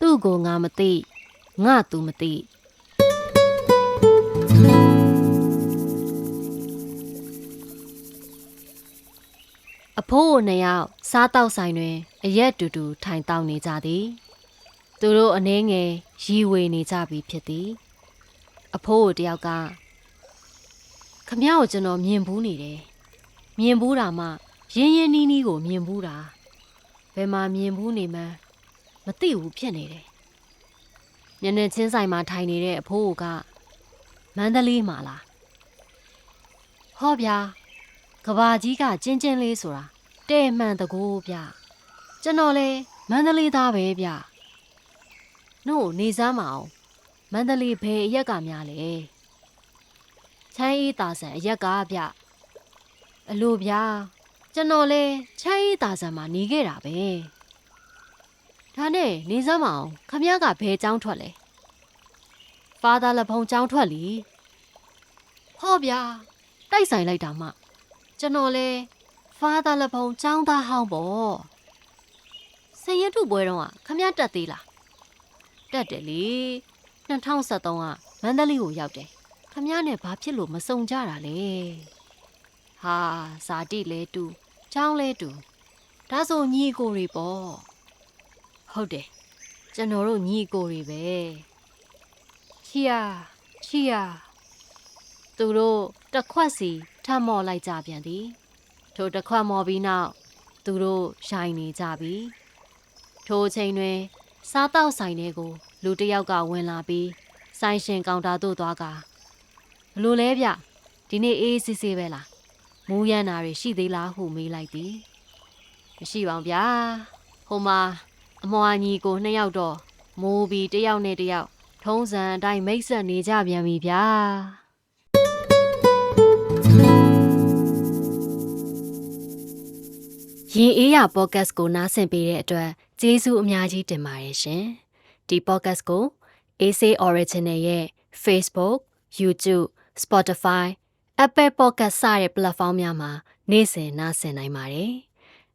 သူ့ကိုငါမသိငါသူမသိအဖိုးကိုနှစ်ယောက်စားတောက်ဆိုင်တွင် အရက်တူတူထိုင်တောက်နေကြသည် သူတို့အနှဲငယ်ရီဝေနေကြပြီဖြစ်သည် အဖိုးကိုတယောက်ကခမ ्या ကိုကျွန်တော်မြင်ဘူးနေတယ်မြင်ဘူးတာမှရင်းရင်းနီးနီးကိုမြင်ဘူးတာဘယ်မှာမြင်ဘူးနေမှန်း မသိဘူးဖြစ်နေတယ်ညနေချင်းဆိုင်မှာထိုင်နေတဲ့အဖိုးကမန္တလေးမှာလားဟောဗျာကဘာကြီးကကျင်းကျင်းလေးဆိုတာတဲ့မှန်တကူဗျကျွန်တော်လဲမန္တလေးသားပဲဗျနို့နေစမ်းမအောင်မန္တလေးဘယ်အရက်ကများလဲချမ်းအေးတာဆန်အရက်ကဗျအလိုဗျာကျွန်တော်လဲချမ်းအေးတာဆန်မှာနေခဲ့တာပဲ ဒါနဲ့နေစမ်းမအောင်ခမည်းကဘယ်ကျောင်းထွက်လဲဖာသာလဖုံကျောင်းထွက်လीဟောဗျာတိုက်ဆိုင်လိုက်တာမှကျွန်တော်လဲဖာသာလဖုံကျောင်းသားဟောင်းပေါ့စင်ရတုပွဲတော့ခမည်းတက်သေးလားတက်တယ်လေ2013ကမန္တလေးကိုရောက်တယ်ခမည်းနဲ့ဘာဖြစ်လို့မစုံကြတာလဲဟာဇာတိလဲတူချောင်းလဲတူဒါဆိုညီအကိုတွေပေါ့ ဟုတ်တယ်ကျွန်တော်တို့ညီအကိုတွေပဲချီယာချီယာသူတို့တစ်ခွက်စီထပ်မော်လိုက်ကြပြန်သည်ထိုတစ်ခွက်မော်ပြီးနောက်သူတို့ရိုင်နေကြပြီထိုအချိန်တွင် စားတောက်ဆိုင်ထဲကို လူတစ်ယောက်ကဝင်လာပြီးဆိုင်ရှင်ကောင်တာသို့သွားကဘလို့လဲဗျဒီနေ့အေးစစ်စစ်ပဲလားမူးရမ်းတာတွေရှိသေးလားဟုမေးလိုက်သည်မရှိပါဘူးဗျာဟိုမှာ အမွာညီကိုနှစ်ယောက်တော့မိုးပြီးတစ်ယောက်နဲ့တစ်ယောက်ထုံးစံအတိုင်းမိတ်ဆက်နေကြပြန်ပြီဗျာရင်အေးရပေါ့ကတ်ကိုနားဆင်ပေးတဲ့အတွက်ကျေးဇူးအများကြီးတင်ပါတယ်ရှင်ဒီ podcast ကို AC Original ရဲ့ Facebook, YouTube, Spotify, Apple Podcast စတဲ့ platform များမှာနေ့စဉ်နားဆင်နိုင်ပါတယ်။